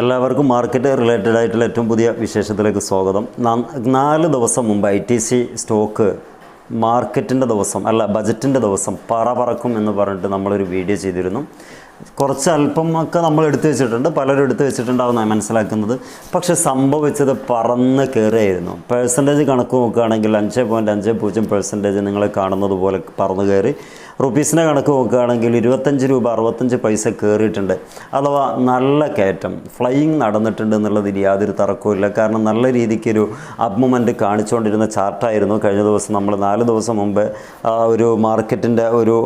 എല്ലാവർക്കും market related ആയിട്ടുള്ള ഏറ്റവും പുതിയ വിശേഷത്തിലേക്ക് സ്വാഗതം. നാല് ദിവസം മുമ്പ് ഐ ടി സി സ്റ്റോക്ക് മാർക്കറ്റിന്റെ ദിവസം അല്ല ബജറ്റിന്റെ ദിവസം പറ പറക്കും എന്ന് പറഞ്ഞിട്ട് നമ്മളൊരു വീഡിയോ ചെയ്തിരുന്നു. കുറച്ച് അല്പം ഒക്കെ നമ്മൾ എടുത്തു വെച്ചിട്ടുണ്ട്. പലരും എടുത്തു വെച്ചിട്ടുണ്ടാവുന്ന മനസ്സിലാക്കുന്നത്. പക്ഷെ സംഭവിച്ചത് പറന്ന് കയറിയായിരുന്നു പേഴ്സന്റേജ് കണക്ക് നോക്കുകയാണെങ്കിൽ അഞ്ച് പോയിന്റ് അഞ്ച് പൂജ്യം പേഴ്സന്റേജ് നിങ്ങളെ കാണുന്നത് പോലെ പറന്ന് കയറി റുപ്പീസിന്റെ കണക്ക് നോക്കുകയാണെങ്കിൽ ഇരുപത്തഞ്ച് രൂപ അറുപത്തഞ്ച് പൈസ കയറിയിട്ടുണ്ട്. അഥവാ നല്ല കയറ്റം ഫ്ലൈയിങ് നടന്നിട്ടുണ്ട് എന്നുള്ളതിൽ യാതൊരു തർക്കവുമില്ല കാരണം നല്ല രീതിക്കൊരു അപ് മൂമെന്റ് കാണിച്ചുകൊണ്ടിരുന്ന ചാർട്ടായിരുന്നു. കഴിഞ്ഞ ദിവസം നമ്മൾ നാല് ദിവസം മുമ്പ് ഒരു മാർക്കറ്റിന്റെ ഒരു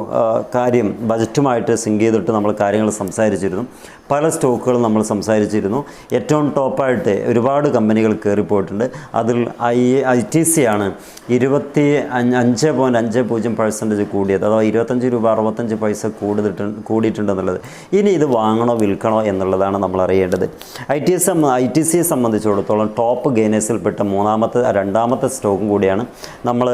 കാര്യം ബജറ്റുമായിട്ട് സിങ്ക് ചെയ്തിട്ട് നമ്മൾ കാര്യങ്ങൾ സംസാരിച്ചിരുന്നു. പല സ്റ്റോക്കുകളും നമ്മൾ സംസാരിച്ചിരുന്നു. ഏറ്റവും ടോപ്പായിട്ട് ഒരുപാട് കമ്പനികൾ കയറിപ്പോയിട്ടുണ്ട്. അതിൽ ഐ ഐ ടി സി ആണ് ഇരുപത്തി അഞ്ച് പോയിന്റ് അഞ്ച് പൂജ്യം പെർസെന്റേജ് കൂടിയത്. അഥവാ ഇരുപത്തഞ്ച് രൂപ അറുപത്തഞ്ച് പൈസ കൂടുതലിട്ട് കൂടിയിട്ടുണ്ടെന്നുള്ളത്. ഇനി ഇത് വാങ്ങണോ വിൽക്കണോ എന്നുള്ളതാണ് നമ്മൾ അറിയേണ്ടത്. I T S I T സിയെ സംബന്ധിച്ചിടത്തോളം ടോപ്പ് ഗെയിനേഴ്സിൽപ്പെട്ട മൂന്നാമത്തെ രണ്ടാമത്തെ സ്റ്റോക്കും കൂടിയാണ്. നമ്മൾ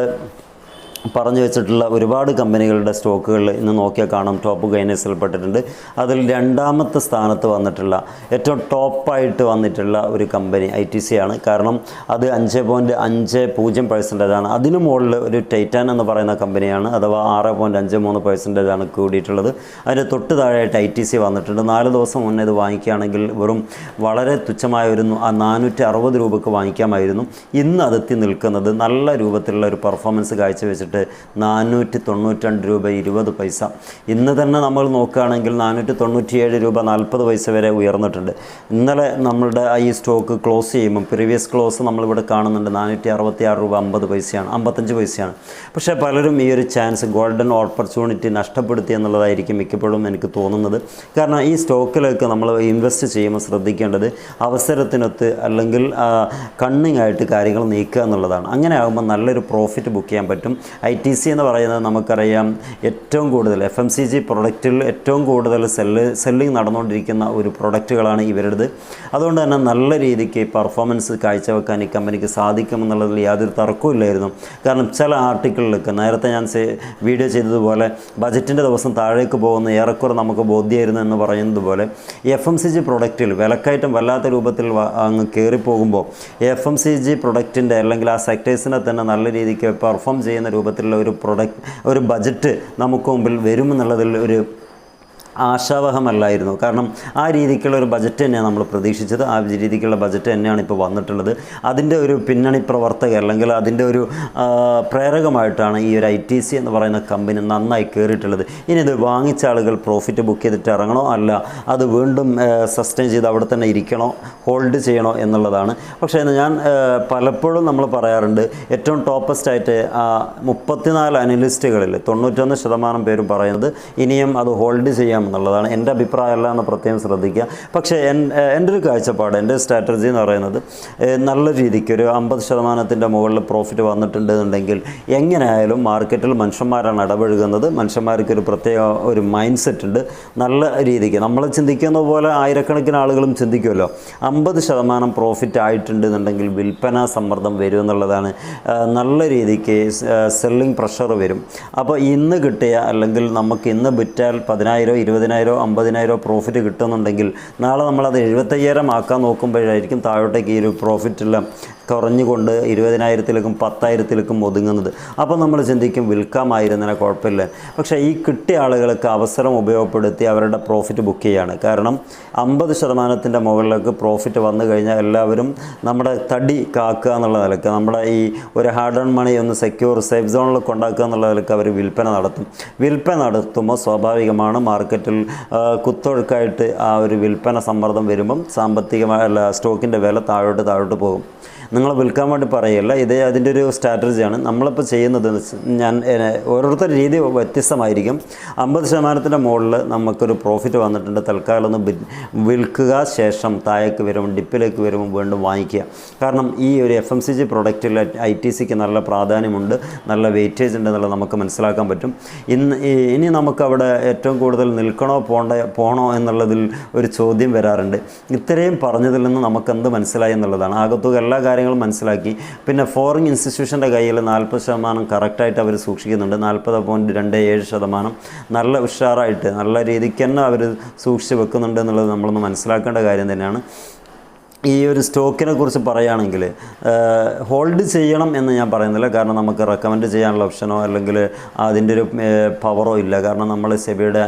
പറഞ്ഞു വെച്ചിട്ടുള്ള ഒരുപാട് കമ്പനികളുടെ സ്റ്റോക്കുകൾ ഇന്ന് നോക്കിയാൽ കാണാം. ടോപ്പ് ഗൈനേഴ്സിൽപ്പെട്ടിട്ടുണ്ട് അതിൽ രണ്ടാമത്തെ സ്ഥാനത്ത് വന്നിട്ടുള്ള ഏറ്റവും ടോപ്പായിട്ട് വന്നിട്ടുള്ള ഒരു കമ്പനി ഐ ടി സി ആണ്. കാരണം അത് അഞ്ച് പോയിന്റ് അഞ്ച് പൂജ്യം പെർസെന്റേജ് ആണ്. അതിനു മുകളിൽ ഒരു ടൈറ്റാൻ എന്ന് പറയുന്ന കമ്പനിയാണ് അഥവാ ആറ് പോയിന്റ് അഞ്ച് മൂന്ന് പെർസെന്റേജ് ആണ് കൂടിയിട്ടുള്ളത്. അതിന് തൊട്ട് താഴെയായിട്ട് ഐ ടി സി വന്നിട്ടുണ്ട്. നാല് ദിവസം മുന്നേ ഇത് വാങ്ങിക്കുകയാണെങ്കിൽ വെറും വളരെ തുച്ഛമായ ഒരു ആ നാനൂറ്റി അറുപത് രൂപക്ക് വാങ്ങിക്കാമായിരുന്നു. ഇന്ന് അതെത്തി നിൽക്കുന്നത് നല്ല രൂപത്തിലുള്ള ഒരു പെർഫോമൻസ് കാഴ്ചവെച്ചിട്ട് നാനൂറ്റി തൊണ്ണൂറ്റി രൂപ ഇരുപത് പൈസ. ഇന്ന് തന്നെ നമ്മൾ നോക്കുകയാണെങ്കിൽ നാനൂറ്റി തൊണ്ണൂറ്റിയേഴ് രൂപ നാൽപ്പത് പൈസ വരെ ഉയർന്നിട്ടുണ്ട്. ഇന്നലെ നമ്മളുടെ ഈ സ്റ്റോക്ക് ക്ലോസ് ചെയ്യുമ്പോൾ പ്രീവിയസ് ക്ലോസ് നമ്മളിവിടെ കാണുന്നുണ്ട്. നാനൂറ്റി അറുപത്തി ആറ് രൂപ അമ്പത് പൈസയാണ്. അമ്പത്തഞ്ച് പൈസയാണ്. പക്ഷേ പലരും ഈ ഒരു ചാൻസ് ഗോൾഡൻ ഓപ്പർച്യൂണിറ്റി നഷ്ടപ്പെടുത്തി എന്നുള്ളതായിരിക്കും മിക്കപ്പോഴും എനിക്ക് തോന്നുന്നത്. കാരണം ഈ സ്റ്റോക്കിലേക്ക് നമ്മൾ ഇൻവെസ്റ്റ് ചെയ്യുമ്പോൾ ശ്രദ്ധിക്കേണ്ടത് അവസരത്തിനൊത്ത് അല്ലെങ്കിൽ കണ്ണിങ് ആയിട്ട് കാര്യങ്ങൾ നീക്കുക എന്നുള്ളതാണ്. അങ്ങനെ ആകുമ്പോൾ നല്ലൊരു പ്രോഫിറ്റ് ബുക്ക് ചെയ്യാൻ പറ്റും. ഐ ടി സി എന്ന് പറയുന്നത് നമുക്കറിയാം ഏറ്റവും കൂടുതൽ എഫ് എം സി ജി പ്രൊഡക്റ്റിൽ ഏറ്റവും കൂടുതൽ സെല്ല് സെല്ലിംഗ് നടന്നുകൊണ്ടിരിക്കുന്ന ഒരു പ്രൊഡക്റ്റുകളാണ് ഇവരുടേത്. അതുകൊണ്ട് തന്നെ നല്ല രീതിക്ക് പെർഫോമൻസ് കാഴ്ചവെക്കാൻ ഈ കമ്പനിക്ക് സാധിക്കുമെന്നുള്ളതിൽ യാതൊരു തർക്കവും ഇല്ലായിരുന്നു. കാരണം ചില ആർട്ടിക്കിളിലൊക്കെ നേരത്തെ ഞാൻ വീഡിയോ ചെയ്തതുപോലെ ബജറ്റിന്റെ ദിവസം താഴേക്ക് പോകുന്ന ഏറെക്കുറെ നമുക്ക് ബോധ്യമായിരുന്നു എന്ന് പറയുന്നത് പോലെ എഫ് എം സി ജി പ്രൊഡക്റ്റിൽ വിലക്കയറ്റം വല്ലാത്ത രൂപത്തിൽ അങ്ങ് കയറിപ്പോകുമ്പോൾ എഫ് എം സി ജി പ്രൊഡക്റ്റിന്റെ അല്ലെങ്കിൽ ആ സെക്ടേഴ്സിനെ തന്നെ നല്ല രീതിക്ക് പെർഫോം ചെയ്യുന്ന രൂപത്തിലുള്ള ഒരു പ്രൊഡക്റ്റ് ഒരു ബജറ്റ് നമുക്ക് മുമ്പിൽ വരുമെന്നുള്ളതിൽ ഒരു ആശാവഹമല്ലായിരുന്നു. കാരണം ആ രീതിക്കുള്ള ഒരു ബജറ്റ് തന്നെയാണ് നമ്മൾ പ്രതീക്ഷിച്ചത്. ആ രീതിക്കുള്ള ബജറ്റ് തന്നെയാണ് ഇപ്പോൾ വന്നിട്ടുള്ളത്. അതിന്റെ ഒരു പിന്നണി പ്രവർത്തകർ അല്ലെങ്കിൽ അതിന്റെ ഒരു പ്രേരകമായിട്ടാണ് ഈ ഒരു ഐ ടി സി എന്ന് പറയുന്ന കമ്പനി നന്നായി കയറിയിട്ടുള്ളത് ഇനി ഇത് വാങ്ങിച്ച ആളുകൾ പ്രോഫിറ്റ് ബുക്ക് ചെയ്തിട്ട് ഇറങ്ങണോ? അല്ല. അത് വീണ്ടും സസ്റ്റെയിൻ ചെയ്ത് അവിടെ തന്നെ ഇരിക്കണോ? ഹോൾഡ് ചെയ്യണോ എന്നുള്ളതാണ്. പക്ഷേ ഞാൻ പലപ്പോഴും നമ്മൾ പറയാറുണ്ട് ഏറ്റവും ടോപ്പസ്റ്റ് ആയിട്ട് മുപ്പത്തിനാല് അനലിസ്റ്റുകളിൽ തൊണ്ണൂറ്റൊന്ന് ശതമാനം പേരും പറയുന്നത് ഇനിയും അത് ഹോൾഡ് ചെയ്യാം എന്നുള്ളതാണ് എന്റെ അഭിപ്രായമല്ല എന്ന് പ്രത്യേകം ശ്രദ്ധിക്കുക. പക്ഷേ എൻ എന്റെ ഒരു കാഴ്ചപ്പാട് എന്റെ സ്ട്രാറ്റജി എന്ന് പറയുന്നത് നല്ല രീതിക്ക് ഒരു അമ്പത് ശതമാനത്തിന്റെ മുകളിൽ പ്രോഫിറ്റ് വന്നിട്ടുണ്ട് എന്നുണ്ടെങ്കിൽ എങ്ങനെയായാലും മാർക്കറ്റിൽ മനുഷ്യന്മാരാണ് ഇടപഴകുന്നത് മനുഷ്യന്മാർക്ക് ഒരു പ്രത്യേക ഒരു മൈൻഡ് സെറ്റ് ഉണ്ട്. നല്ല രീതിക്ക് നമ്മൾ ചിന്തിക്കുന്ന പോലെ ആയിരക്കണക്കിന് ആളുകളും ചിന്തിക്കുമല്ലോ. അമ്പത് ശതമാനം പ്രോഫിറ്റ് ആയിട്ടുണ്ട് എന്നുണ്ടെങ്കിൽ വിൽപ്പന സമ്മർദ്ദം വരും എന്നുള്ളതാണ്. നല്ല രീതിക്ക് സെല്ലിംഗ് പ്രഷർ വരും. അപ്പോൾ ഇന്ന് കിട്ടിയ അല്ലെങ്കിൽ നമുക്ക് ഇന്ന് വിറ്റാൽ പതിനായിരം ഇരുപതിനായിരോ അമ്പതിനായിരോ പ്രോഫിറ്റ് കിട്ടുന്നുണ്ടെങ്കിൽ നാളെ നമ്മളത് എഴുപത്തയ്യായിരം ആക്കാൻ നോക്കുമ്പോഴായിരിക്കും താഴോട്ടേക്ക് ഈ ഒരു പ്രോഫിറ്റെല്ലാം കുറഞ്ഞുകൊണ്ട് ഇരുപതിനായിരത്തിലേക്കും പത്തായിരത്തിലേക്കും ഒതുങ്ങുന്നത്. അപ്പോൾ നമ്മൾ ചിന്തിക്കും വിൽക്കാമായിരുന്നതിനെ കുഴപ്പമില്ല. പക്ഷേ ഈ കിട്ടിയ ആളുകൾക്ക് അവസരം ഉപയോഗപ്പെടുത്തി അവരുടെ പ്രോഫിറ്റ് ബുക്ക് ചെയ്യാണ്. കാരണം അമ്പത് ശതമാനത്തിന്റെ മുകളിലേക്ക് പ്രോഫിറ്റ് വന്നു കഴിഞ്ഞാൽ എല്ലാവരും നമ്മുടെ തടി കാക്കുക എന്നുള്ള നിലയ്ക്ക് നമ്മുടെ ഈ ഒരു ഹാർഡ് ഏൺ മണി ഒന്ന് സെക്യൂർ സേഫ് സോണിൽ കൊണ്ടാക്കുക എന്നുള്ള നിലയ്ക്ക് അവർ വിൽപ്പന നടത്തും. വിൽപ്പന നടത്തുമ്പോൾ സ്വാഭാവികമാണ് മാർക്കറ്റിൽ കുത്തൊഴുക്കായിട്ട് ആ ഒരു വിൽപ്പന സമ്മർദ്ദം വരുമ്പം സാമ്പത്തികമായ സ്റ്റോക്കിന്റെ വില താഴോട്ട് താഴോട്ട് പോകും. നിങ്ങൾ വിൽക്കാൻ വേണ്ടി പറയല്ല ഇത് അതിന്റെ ഒരു സ്ട്രാറ്റജിയാണ് നമ്മളിപ്പോൾ ചെയ്യുന്നത് ഞാൻ ഓരോരുത്തരുടെ രീതി വ്യത്യസ്തമായിരിക്കും. അമ്പത് ശതമാനത്തിന്റെ മുകളിൽ നമുക്കൊരു പ്രോഫിറ്റ് വന്നിട്ടുണ്ട്. തൽക്കാലം ഒന്ന് വിൽക്കുക ശേഷം താഴേക്ക് വരുമ്പോൾ ഡിപ്പിലേക്ക് വരുമ്പോൾ വീണ്ടും വാങ്ങിക്കുക. കാരണം ഈ ഒരു എഫ് എം സി ജി പ്രൊഡക്റ്റിൽ ഐ ടി സിക്ക് നല്ല പ്രാധാന്യമുണ്ട് നല്ല വെയിറ്റേജ് ഉണ്ട് എന്നുള്ളത് നമുക്ക് മനസ്സിലാക്കാൻ പറ്റും. ഇന്ന് ഇനി നമുക്ക് അവിടെ ഏറ്റവും കൂടുതൽ നിൽക്കണോ പോണ്ട പോണോ എന്നുള്ളതിൽ ഒരു ചോദ്യം വരാറുണ്ട്. ഇത്രയും പറഞ്ഞതിൽ നിന്ന് നമുക്ക് എന്ത് മനസ്സിലായി എന്നുള്ളതാണ്. ആകത്തുക എല്ലാ കാര്യങ്ങളും കാര്യങ്ങൾ മനസ്സിലാക്കി. പിന്നെ ഫോറിൻ ഇൻസ്റ്റിറ്റ്യൂഷന്റെ കയ്യിൽ നാൽപ്പത് ശതമാനം കറക്റ്റായിട്ട് അവർ സൂക്ഷിക്കുന്നുണ്ട്. നാൽപ്പത് പോയിന്റ് രണ്ട് ഏഴ് ശതമാനം നല്ല ഉഷാറായിട്ട് നല്ല രീതിക്ക് തന്നെ അവർ സൂക്ഷിച്ച് വെക്കുന്നുണ്ട് എന്നുള്ളത് നമ്മളൊന്ന് മനസ്സിലാക്കേണ്ട കാര്യം തന്നെയാണ്. ഈ ഒരു സ്റ്റോക്കിനെ കുറിച്ച് പറയുകയാണെങ്കിൽ ഹോൾഡ് ചെയ്യണം എന്ന് ഞാൻ പറയുന്നില്ല. കാരണം നമുക്ക് റെക്കമെൻഡ് ചെയ്യാനുള്ള ഓപ്ഷനോ അല്ലെങ്കിൽ അതിന്റെ ഒരു പവറോ ഇല്ല. കാരണം നമ്മൾ സെബിയുടെ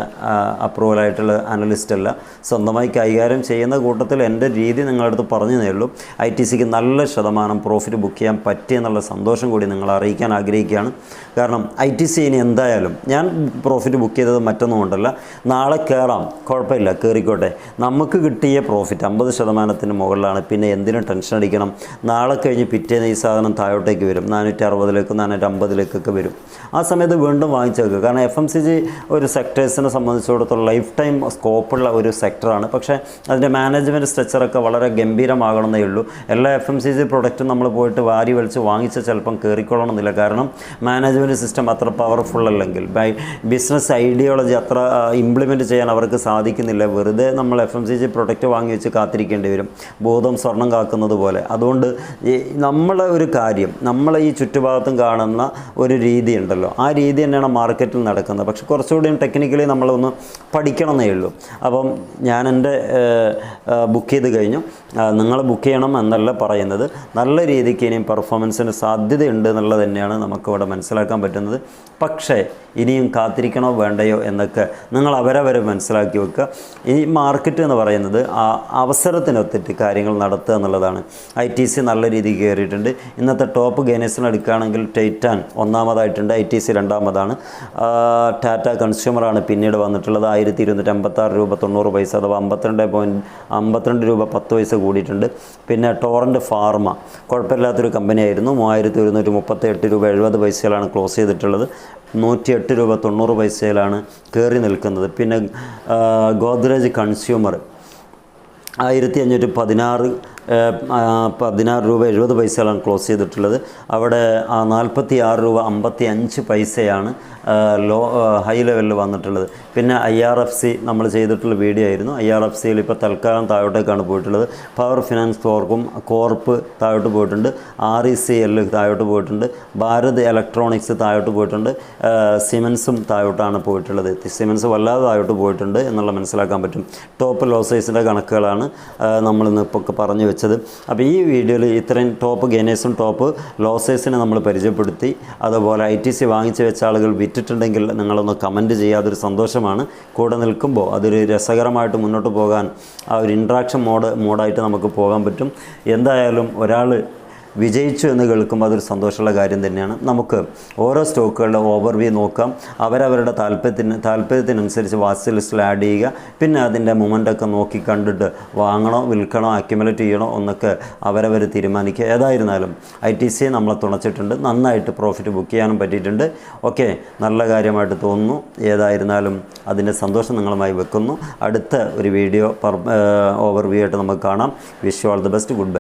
അപ്രൂവൽ ആയിട്ടുള്ള അനലിസ്റ്റ് അല്ല. സ്വന്തമായി കൈകാര്യം ചെയ്യുന്ന കൂട്ടത്തിൽ എന്റെ രീതി നിങ്ങളുടെ അടുത്ത് പറഞ്ഞു തരുള്ളൂ. ഐ ടി സിക്ക് നല്ല ശതമാനം പ്രോഫിറ്റ് ബുക്ക് ചെയ്യാൻ പറ്റിയെന്നുള്ള സന്തോഷം കൂടി നിങ്ങളെ അറിയിക്കാൻ ആഗ്രഹിക്കുകയാണ്. കാരണം ഐ ടി സി ഇനി എന്തായാലും ഞാൻ പ്രോഫിറ്റ് ബുക്ക് ചെയ്തത് മറ്റൊന്നും കൊണ്ടല്ല. നാളെ കയറാം കുഴപ്പമില്ല. കയറിക്കോട്ടെ നമുക്ക് കിട്ടിയ പ്രോഫിറ്റ് അമ്പത് ശതമാനത്തിന് മുകളിലാണ് പിന്നെ എന്തിനും ടെൻഷൻ അടിക്കണം. നാളെ കഴിഞ്ഞ് പിറ്റേന്ന് ഈ സാധനം താഴോട്ടേക്ക് വരും. നാനൂറ്റി അറുപതിലേക്ക് നാനൂറ്റി അമ്പതിലേക്കൊക്കെ വരും. ആ സമയത്ത് വീണ്ടും വാങ്ങിച്ചേക്കുക കാരണം എഫ് എം സി ജി ഒരു സെക്ടേഴ്സിനെ സംബന്ധിച്ചിടത്തോളം ലൈഫ് ടൈം സ്കോപ്പുള്ള ഒരു സെക്ടറാണ് പക്ഷേ അതിന്റെ മാനേജ്മെന്റ് സ്ട്രക്ചറൊക്കെ വളരെ ഗംഭീരമാകണമെന്നേ ഉള്ളൂ. എല്ലാ എഫ് എം സി ജി പ്രൊഡക്റ്റും നമ്മൾ പോയിട്ട് വാരി വലിച്ച് വാങ്ങിച്ച ചിലപ്പം കയറിക്കൊള്ളണമെന്നില്ല കാരണം മാനേജ്മെന്റ് സിസ്റ്റം അത്ര പവർഫുൾ അല്ലെങ്കിൽ ബൈ ബിസിനസ് ഐഡിയോളജി അത്ര ഇംപ്ലിമെന്റ് ചെയ്യാൻ അവർക്ക് സാധിക്കുന്നില്ല. വെറുതെ നമ്മൾ F M C G product വാങ്ങി വെച്ച് കാത്തിരിക്കേണ്ടി വരും. ഭൂതം സ്വർണം കാക്കുന്നത് പോലെ. അതുകൊണ്ട് ഈ നമ്മളെ ഒരു കാര്യം നമ്മളെ ഈ ചുറ്റുഭാഗത്തും കാണുന്ന ഒരു രീതി ഉണ്ടല്ലോ. ആ രീതി തന്നെയാണ് മാർക്കറ്റിൽ നടക്കുന്നത്. പക്ഷെ കുറച്ചുകൂടിയും ടെക്നിക്കലി നമ്മളൊന്ന് പഠിക്കണം എന്നേ ഉള്ളൂ. അപ്പം ഞാൻ എന്റെ ബുക്ക് ചെയ്ത് കഴിഞ്ഞു. നിങ്ങൾ ബുക്ക് ചെയ്യണം എന്നല്ല പറയുന്നത്. നല്ല രീതിക്ക് ഇനിയും പെർഫോമൻസിന് സാധ്യതയുണ്ട് എന്നുള്ളത് തന്നെയാണ് നമുക്കിവിടെ മനസ്സിലാക്കാൻ പറ്റുന്നത്. പക്ഷേ ഇനിയും കാത്തിരിക്കണോ വേണ്ടയോ എന്നൊക്കെ നിങ്ങൾ അവരവരെ മനസ്സിലാക്കി വെക്കുക. ഈ മാർക്കറ്റ് എന്ന് പറയുന്നത് ആ അവസരത്തിനൊത്തിട്ട് കാര്യങ്ങൾ നടത്തുക എന്നുള്ളതാണ്. ഐ ടി സി നല്ല രീതിയിൽ കയറിയിട്ടുണ്ട്. ഇന്നത്തെ ടോപ്പ് ഗെയിനേഴ്സിന് എടുക്കുകയാണെങ്കിൽ ടൈറ്റാൻ ഒന്നാമതായിട്ടുണ്ട്. ഐ ടി സി രണ്ടാമതാണ്. ടാറ്റ കൺസ്യൂമറാണ് പിന്നീട് വന്നിട്ടുള്ളത്. ആയിരത്തി ഇരുന്നൂറ്റി അമ്പത്താറ് രൂപ തൊണ്ണൂറ് പൈസ അഥവാ അമ്പത്തിരണ്ട് പോയിന്റ് അമ്പത്തിരണ്ട് രൂപ പത്ത് പൈസ കൂടിയിട്ടുണ്ട്. പിന്നെ ടോറന്റ് ഫാർമ കുഴപ്പമില്ലാത്തൊരു കമ്പനിയായിരുന്നു. മൂവായിരത്തി ഒരുന്നൂറ്റി മുപ്പത്തി എട്ട് രൂപ എഴുപത് പൈസയിലാണ് ക്ലോസ് ചെയ്തിട്ടുള്ളത്. നൂറ്റിയെട്ട് രൂപ തൊണ്ണൂറ് പൈസയിലാണ് കയറി നിൽക്കുന്നത്. പിന്നെ ഗോദ്രേജ് കൺസ്യൂമർ ആയിരത്തി അഞ്ഞൂറ്റി പതിനാറ് പതിനാറ് രൂപ എഴുപത് പൈസകളാണ് ക്ലോസ് ചെയ്തിട്ടുള്ളത്. അവിടെ നാൽപ്പത്തി ആറ് രൂപ അമ്പത്തി അഞ്ച് പൈസയാണ് ലോ ഹൈ ലെവലിൽ വന്നിട്ടുള്ളത്. പിന്നെ ഐ ആർ എഫ് സി നമ്മൾ ചെയ്തിട്ടുള്ള വീഡിയോ ആയിരുന്നു. ഐ ആർ എഫ് സിയിൽ ഇപ്പോൾ തൽക്കാലം താഴോട്ടേക്കാണ് പോയിട്ടുള്ളത്. പവർ ഫിനാൻസ് കോർപ്പും കോർപ്പ് താഴോട്ട് പോയിട്ടുണ്ട്. ആർ ഇ സി എൽ താഴോട്ട് പോയിട്ടുണ്ട്. ഭാരത് ഇലക്ട്രോണിക്സ് താഴോട്ട് പോയിട്ടുണ്ട്. സിമൻസും താഴോട്ടാണ് പോയിട്ടുള്ളത്. സിമൻസ് വല്ലാതെ താഴോട്ട് പോയിട്ടുണ്ട് എന്നുള്ള മനസ്സിലാക്കാൻ പറ്റും. ടോപ്പ് ലോസേഴ്സിന്റെ കണക്കുകളാണ് നമ്മളിന്ന് ഇപ്പോൾ പറഞ്ഞു വെച്ചത്. അപ്പോൾ ഈ വീഡിയോയിൽ ഇത്രയും ടോപ്പ് ഗെയിനേഴ്സും ടോപ്പ് ലോസേഴ്സിനെ നമ്മൾ പരിചയപ്പെടുത്തി. അതുപോലെ ഐ ടി സി വാങ്ങിച്ച് വെച്ച ആളുകൾ വിറ്റിട്ടുണ്ടെങ്കിൽ നിങ്ങളൊന്ന് കമന്റ് ചെയ്യുക അതൊരു സന്തോഷമാണ്. കൂടെ നിൽക്കുമ്പോൾ അതൊരു രസകരമായിട്ട് മുന്നോട്ട് പോകാൻ ആ ഒരു ഇൻട്രാക്ഷൻ മോഡ് മോഡായിട്ട് നമുക്ക് പോകാൻ പറ്റും. എന്തായാലും ഒരാൾ വിജയിച്ചു എന്ന് കേൾക്കുമ്പോൾ അതൊരു സന്തോഷമുള്ള കാര്യം തന്നെയാണ്. നമുക്ക് ഓരോ സ്റ്റോക്കുകളുടെ ഓവർവ്യൂ നോക്കാം. അവരവരുടെ താല്പര്യത്തിന് താല്പര്യത്തിനനുസരിച്ച് വാച്ച് ലിസ്റ്റിൽ ആഡ് ചെയ്യുക. പിന്നെ അതിന്റെ മൊമെന്റൊക്കെ നോക്കി കണ്ടിട്ട് വാങ്ങണോ വിൽക്കണോ അക്യുമുലേറ്റ് ചെയ്യണോ എന്നൊക്കെ അവരവർ തീരുമാനിക്കുക. ഏതായിരുന്നാലും ഐ ടി സി നമ്മളെ തുണച്ചിട്ടുണ്ട്. നന്നായിട്ട് പ്രോഫിറ്റ് ബുക്ക് ചെയ്യാനും പറ്റിയിട്ടുണ്ട്. ഓക്കെ നല്ല കാര്യമായിട്ട് തോന്നുന്നു. ഏതായിരുന്നാലും അതിന്റെ സന്തോഷം നിങ്ങളുമായി വെക്കുന്നു. അടുത്ത ഒരു വീഡിയോ ഓവർ ഓവർവ്യൂ ആയിട്ട് നമുക്ക് കാണാം. Wish you all the best goodbye